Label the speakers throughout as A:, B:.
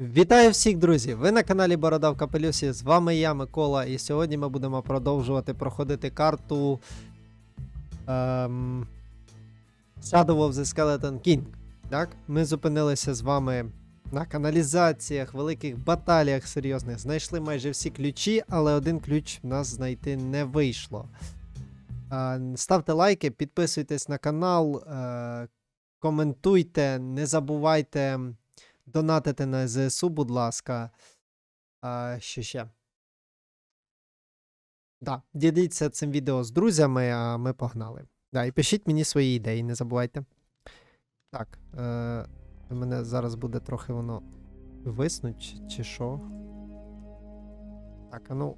A: Вітаю всіх, друзі! Ви на каналі Борода в Капелюсі. З вами я, Микола, і сьогодні ми будемо продовжувати проходити карту ем, Shadow of the Skeleton King. Так? Ми зупинилися з вами на каналізаціях, великих баталіях серйозних. Знайшли майже всі ключі, але один ключ в нас знайти не вийшло. Е, ставте лайки, підписуйтесь на канал, е, коментуйте, не забувайте донатити на ЗСУ, будь ласка. А, що ще? Да, діліться цим відео з друзями, а ми погнали. Да, і пишіть мені свої ідеї, не забувайте. Так. Е, мене зараз буде трохи воно виснуть, чи- чи що. Так, а ну.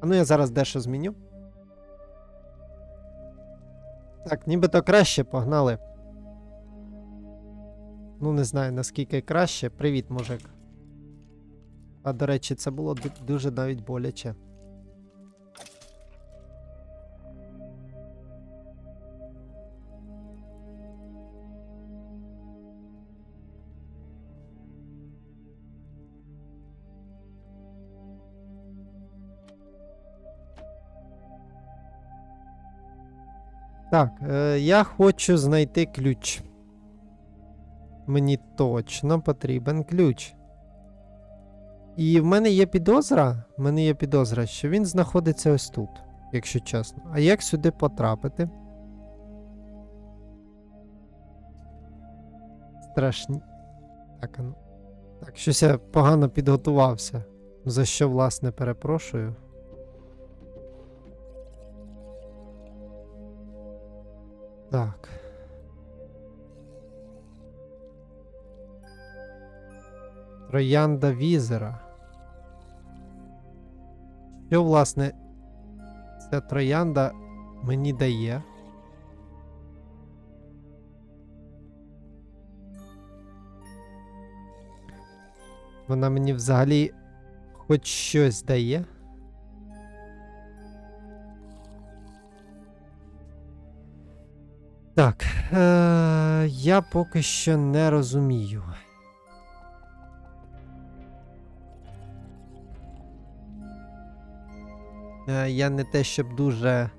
A: А ну я зараз дещо зміню. Так, нібито краще погнали. Ну, не знаю наскільки краще. Привіт, мужик. А до речі, це було дуже навіть боляче. Так, е, я хочу знайти ключ. Мені точно потрібен ключ. І в мене є підозра. В мене є підозра, що він знаходиться ось тут, якщо чесно. А як сюди потрапити? Страшні. Так, ну. Так, щось я погано підготувався. За що, власне, перепрошую. Так. Троянда візера. Що, власне, ця троянда мені дає? Вона мені взагалі хоч щось дає? Так, е- я поки що не розумію. Е, я не те, щоб дуже.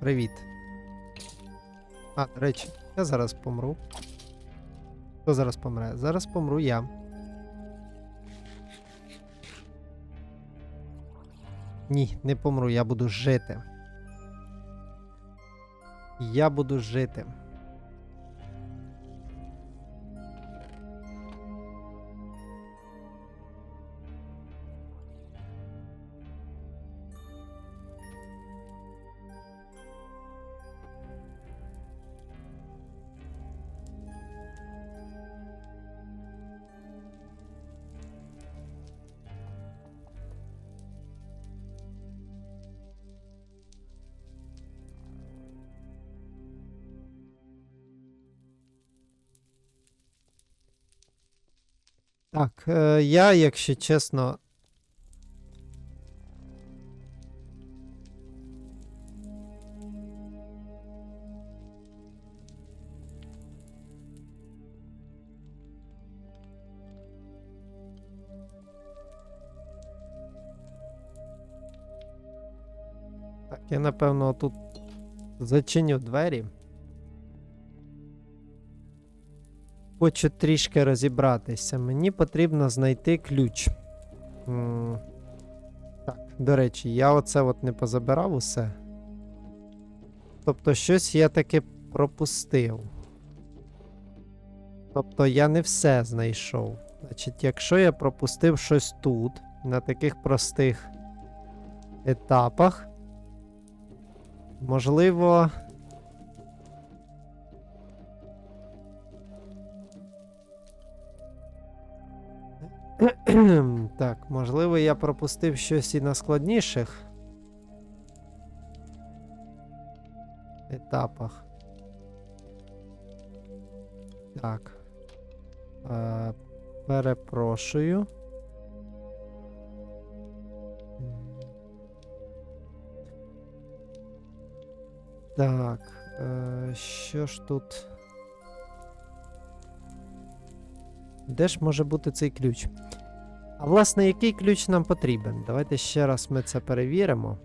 A: Привіт. А, до речі, я зараз помру. Хто зараз помре? Зараз помру я. Ні, не помру, я буду жити. Я буду жити. Так, е, я, якщо чесно. Так, я напевно тут зачиню двері. Хочу трішки розібратися. Мені потрібно знайти ключ. Так, до речі, я оце от не позабирав усе. Тобто, щось я таки пропустив. Тобто я не все знайшов. Значить, якщо я пропустив щось тут, на таких простих етапах, можливо. Так, можливо, я пропустив щось і на складніших етапах. Так. Е, перепрошую. Так, е, що ж тут? Де ж може бути цей ключ? А власне, який ключ нам потрібен? Давайте ще раз ми це перевіримо.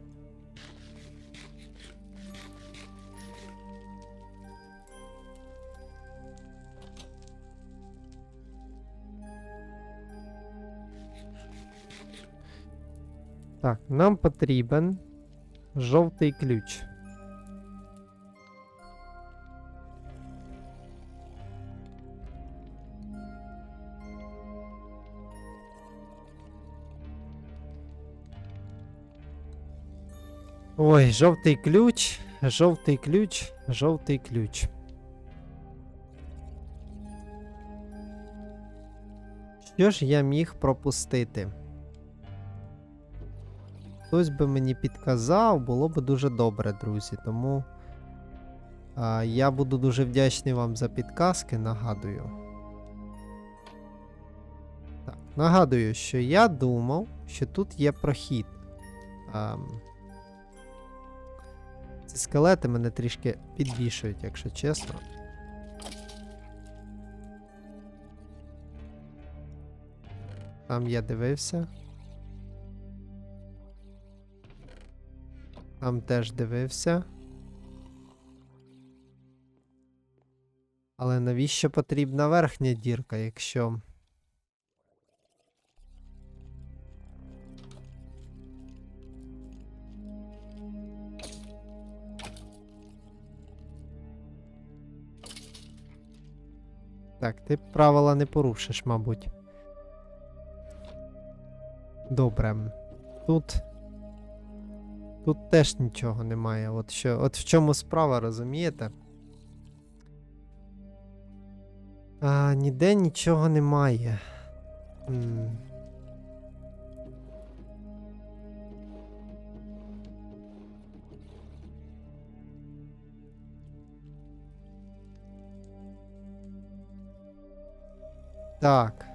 A: Так, нам потрібен жовтий ключ. Ой, жовтий ключ, жовтий ключ, жовтий ключ. Що ж я міг пропустити? Хтось би мені підказав, було б дуже добре, друзі. Тому а, я буду дуже вдячний вам за підказки, нагадую. Так, нагадую, що я думав, що тут є прохід. А, ці скелети мене трішки підвішують, якщо чесно. Там я дивився. Там теж дивився. Але навіщо потрібна верхня дірка, якщо. Так, ти правила не порушиш, мабуть. Добре. Тут. Тут теж нічого немає. От що, от в чому справа, розумієте? А, ніде нічого немає. М. Так.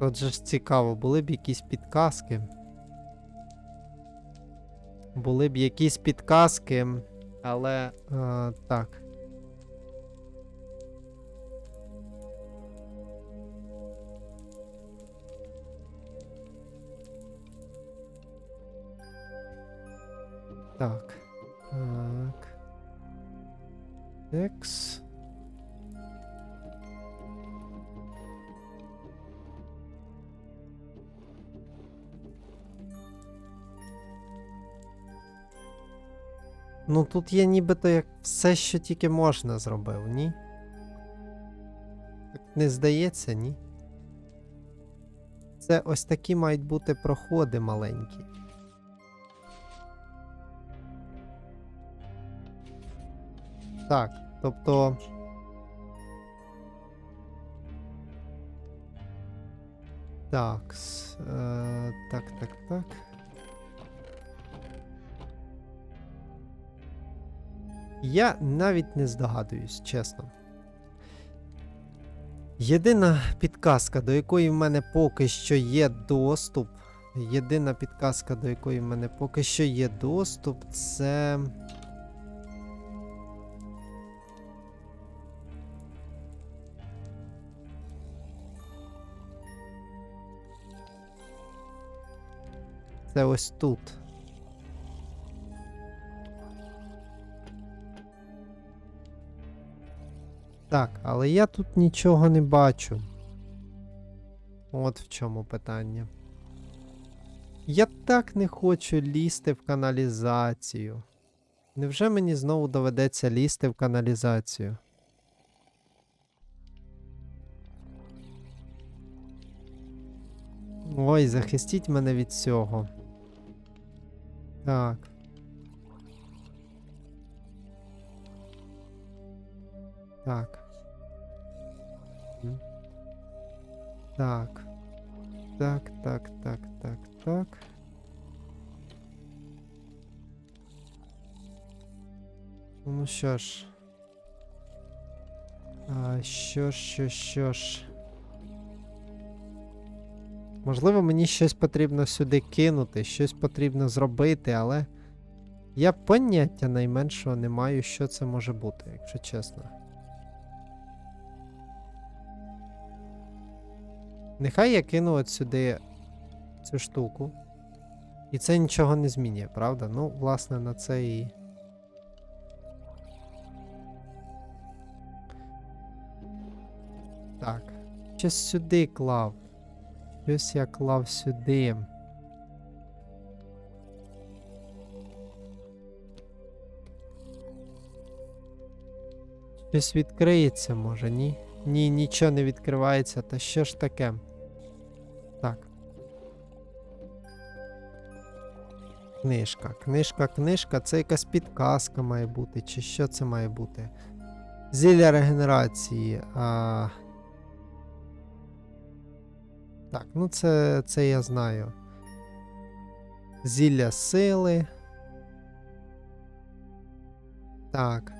A: Отже ж цікаво, були б якісь підказки. Були б якісь підказки, але е, так. Так. Так. Екс. Ну тут є нібито як все, що тільки можна зробив, ні? Так не здається, ні? Це ось такі мають бути проходи маленькі. Так, тобто. Так, е, так, так, так. Я навіть не здогадуюсь, чесно. Єдина підказка, до якої в мене поки що є доступ. Єдина підказка, до якої в мене поки що є доступ, це. Це ось тут. Так, але я тут нічого не бачу. От в чому питання. Я так не хочу лізти в каналізацію. Невже мені знову доведеться лізти в каналізацію? Ой, захистіть мене від цього. Так. Так. Так. Так, так, так, так, так. Ну, ну що ж. А, що ж, що ж, що ж. Можливо, мені щось потрібно сюди кинути, щось потрібно зробити, але я поняття найменшого не маю, що це може бути, якщо чесно. Нехай я кину от сюди цю штуку. І це нічого не змінює, правда? Ну, власне, на це і. Так. Щось сюди клав. Щось я клав сюди. Щось відкриється, може, ні? Ні, нічого не відкривається, та що ж таке? Так. Книжка. Книжка, книжка. Це якась підказка має бути, чи що це має бути? Зілля регенерації. А... Так, ну це, це я знаю. Зілля сили. Так.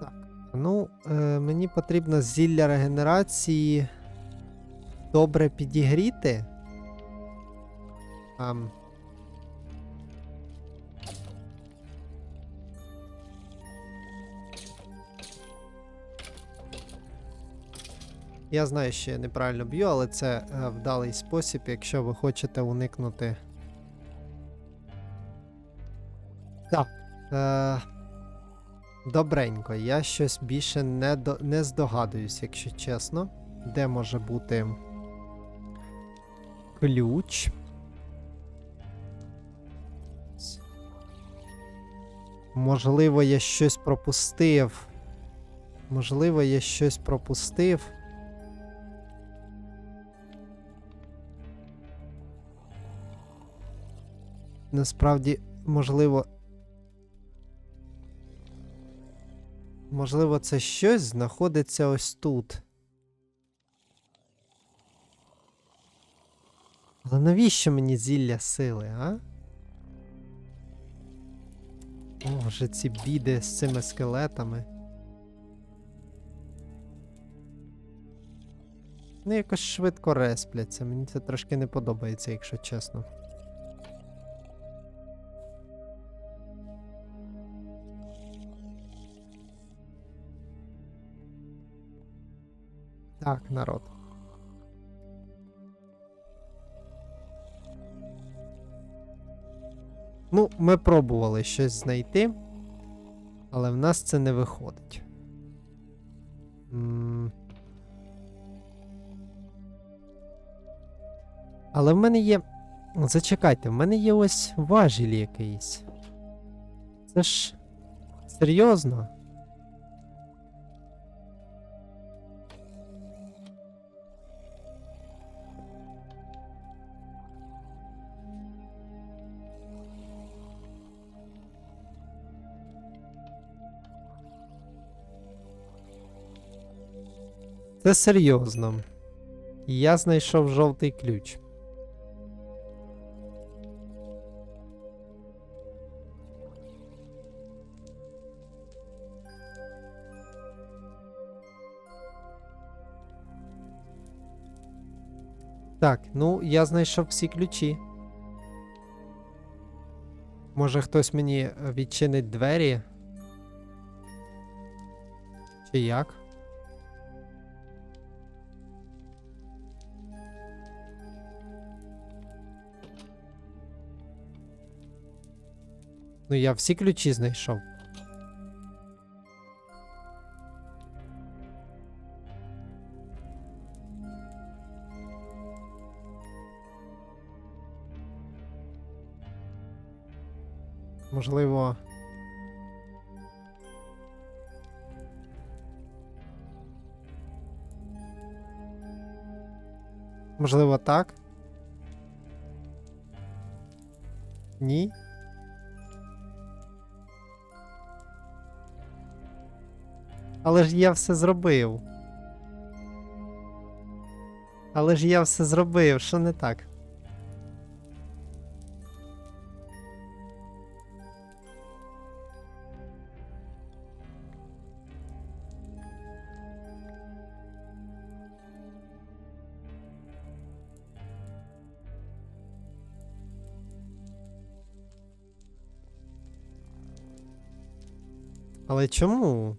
A: Так. Ну, е, мені потрібно зілля регенерації добре підігріти. Ам. Я знаю, що я неправильно б'ю, але це е, вдалий спосіб, якщо ви хочете уникнути. Так. Е, добренько, я щось більше не, до, не здогадуюсь, якщо чесно. Де може бути ключ? Можливо, я щось пропустив. Можливо, я щось пропустив. Насправді, можливо. Можливо, це щось знаходиться ось тут. Але навіщо мені зілля сили, а? О, вже ці біди з цими скелетами. Ну, якось швидко респляться. Мені це трошки не подобається, якщо чесно. Так, народ. Ну, ми пробували щось знайти, але в нас це не виходить. М. Але в мене є. Зачекайте, в мене є ось важіль якийсь. Це ж. Серйозно? Це серйозно. Я знайшов жовтий ключ. Так, ну я знайшов всі ключі. Може хтось мені е, відчинить двері? Чи як? Ну, я всі ключі знайшов. Можливо. Можливо, так? Ні? Але ж я все зробив. Але ж я все зробив, що не так? Але чому?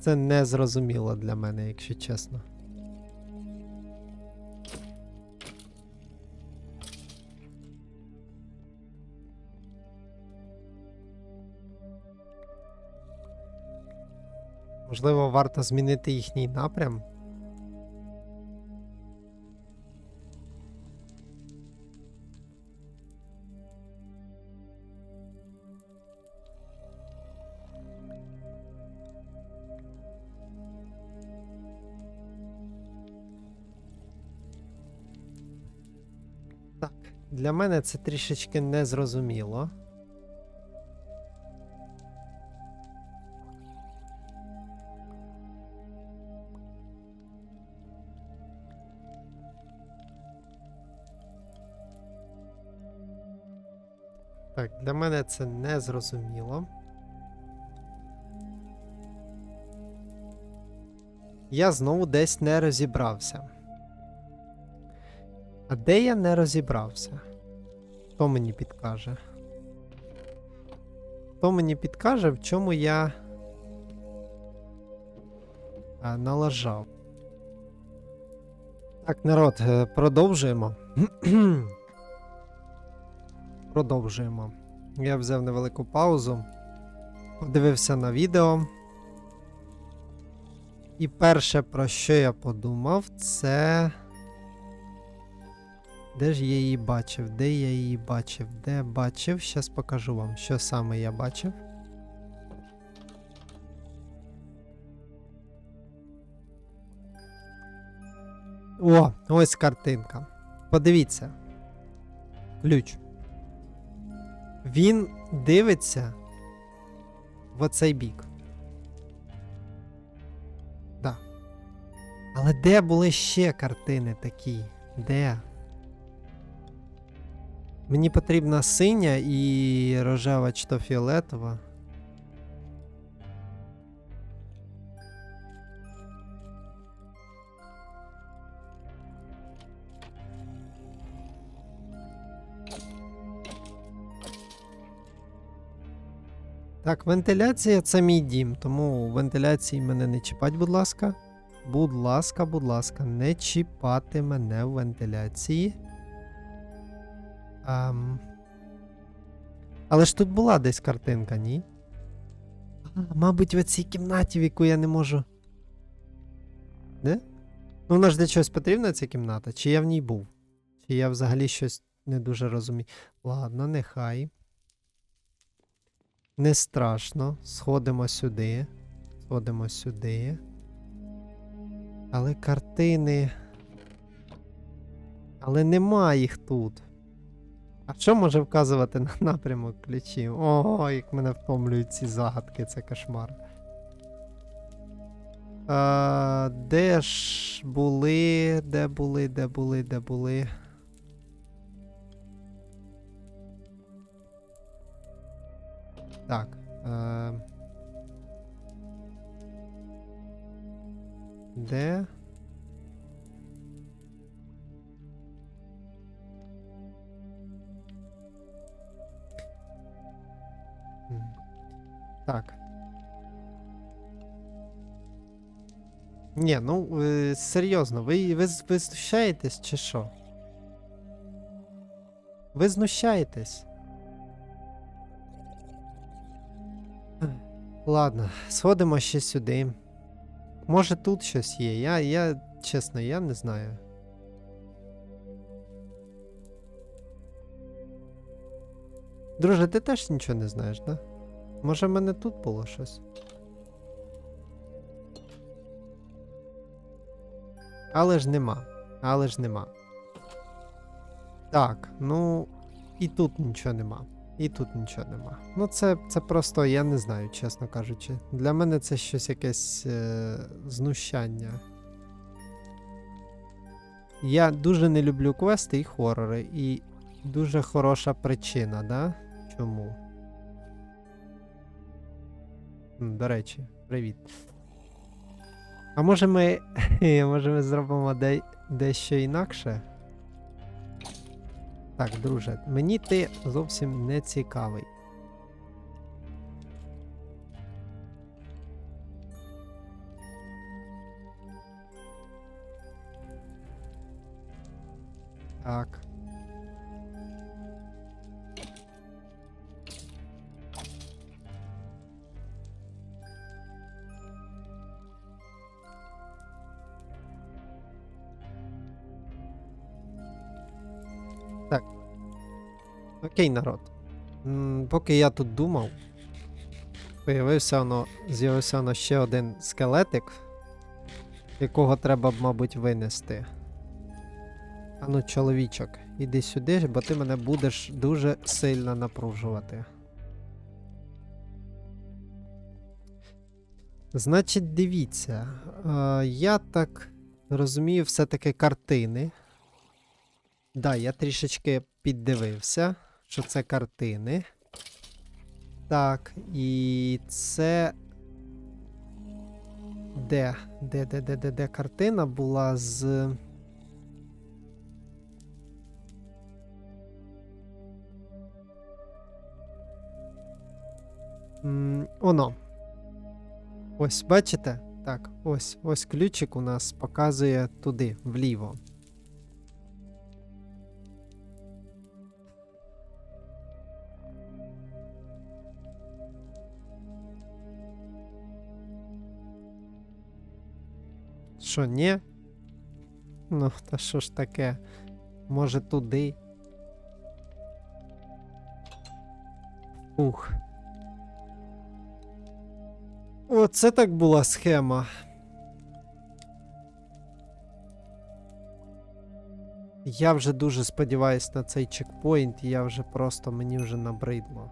A: Це не зрозуміло для мене, якщо чесно. Можливо, варто змінити їхній напрям. Для мене це трішечки незрозуміло. Так, для мене це незрозуміло. Я знову десь не розібрався. А де я не розібрався? Хто мені підкаже? Хто мені підкаже, в чому я а, налажав? Так, народ, е, продовжуємо. продовжуємо. Я взяв невелику паузу, подивився на відео. І перше, про що я подумав, це. Де ж я її бачив? Де я її бачив? Де бачив? Щас покажу вам, що саме я бачив. О, ось картинка. Подивіться. Ключ. Він дивиться в оцей бік. Да. Але де були ще картини такі? Де? Мені потрібна синя і рожева чи то фіолетова. Так, вентиляція це мій дім, тому вентиляції мене не чіпать, будь ласка. Будь ласка, будь ласка, не чіпати мене в вентиляції. Ам... Але ж тут була десь картинка, ні? А, мабуть, в цій кімнаті, в яку я не можу. Де? Ну, вона ж для чогось потрібна ця кімната? Чи я в ній був? Чи я взагалі щось не дуже розумію? Ладно, нехай. Не страшно. Сходимо сюди. Сходимо сюди. Але картини. Але нема їх тут. А що може вказувати на напрямок ключів? О, як мене втомлюють ці загадки, це кошмар. А, де ж були, де були, де були, де були? Так. Е... Де? Так. Ні, ну е, серйозно, ви, ви, ви знущаєтесь чи що? Ви знущаєтесь? Ладно, сходимо ще сюди. Може тут щось є. Я, я чесно, я не знаю. Друже, ти теж нічого не знаєш, да? Може в мене тут було щось? Але ж нема. Але ж нема. Так, ну і тут нічого нема. І тут нічого нема. Ну, це, це просто, я не знаю, чесно кажучи. Для мене це щось якесь е, знущання. Я дуже не люблю квести і хорори, і дуже хороша причина, да? Чому? До речі, привіт. А може ми. може ми зробимо де, дещо інакше? Так, друже, мені ти зовсім не цікавий. Так. Окей, народ. М, Поки я тут думав, появився воно, з'явився воно ще один скелетик, якого треба б, мабуть, винести. Ану, чоловічок, іди сюди, бо ти мене будеш дуже сильно напружувати. Значить, дивіться, е, я так розумію, все-таки картини. Да, я трішечки піддивився, що це картини. Так, і це. Де? Де, де, де, де, де картина була з. Оно. Ось, бачите? Так, ось, ось ключик у нас показує туди, вліво. Що, ні? Ну, та що ж таке? Може туди? Ух. Оце так була схема. Я вже дуже сподіваюсь на цей чекпоінт, і я вже просто мені вже набридло.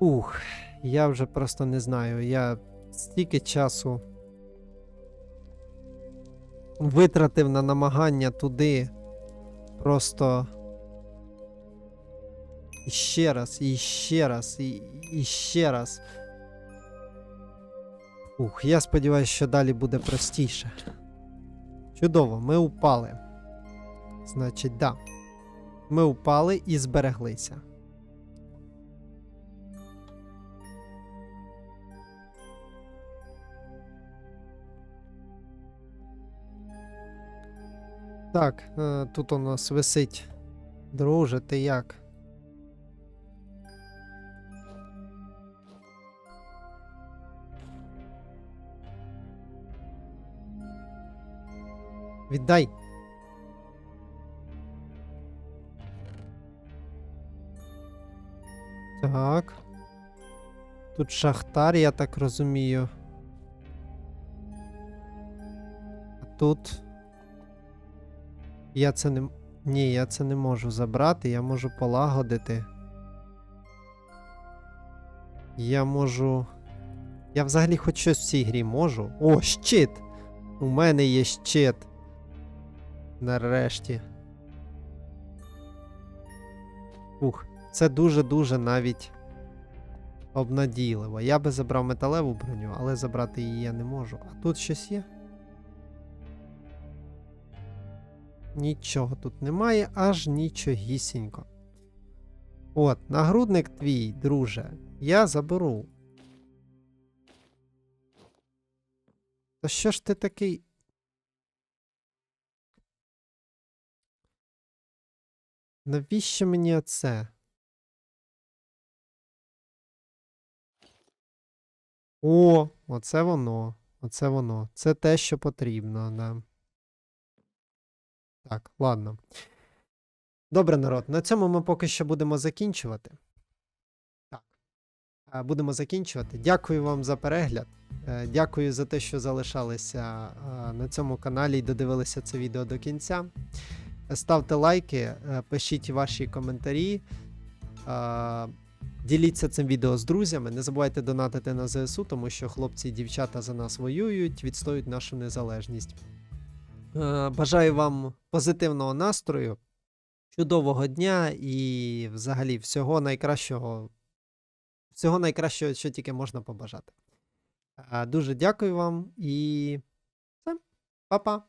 A: Ух, я вже просто не знаю. Я стільки часу витратив на намагання туди. Просто. І ще раз, і ще раз, і, і ще раз. Ух, я сподіваюся, що далі буде простіше. Чудово, ми упали. Значить, да. Ми упали і збереглися. Так, е, тут у нас висить. Друже, ти як? Віддай. Так. Тут шахтар, я так розумію. А тут. Я це не. Ні, я це не можу забрати, я можу полагодити. Я можу. Я взагалі хоч щось в цій грі можу. О, щит! У мене є щит. Нарешті. Ух, це дуже-дуже навіть обнадійливо. Я би забрав металеву броню, але забрати її я не можу. А тут щось є? Нічого тут немає, аж нічогісінько. От, нагрудник твій, друже, я заберу. Та що ж ти такий? Навіщо мені оце? О, оце воно. Оце воно. Це те, що потрібно, да. Так, ладно. Добре, народ, на цьому ми поки що будемо закінчувати. Так. Е, Будемо закінчувати. Дякую вам за перегляд. Е, Дякую за те, що залишалися е, на цьому каналі і додивилися це відео до кінця. ставте лайки, пишіть ваші коментарі. Діліться цим відео з друзями. Не забувайте донатити на ЗСУ, тому що хлопці і дівчата за нас воюють, відстоюють нашу незалежність. Е, Бажаю вам позитивного настрою, чудового дня і взагалі всього найкращого, всього найкращого, що тільки можна побажати. Е, Дуже дякую вам і все. Па-па!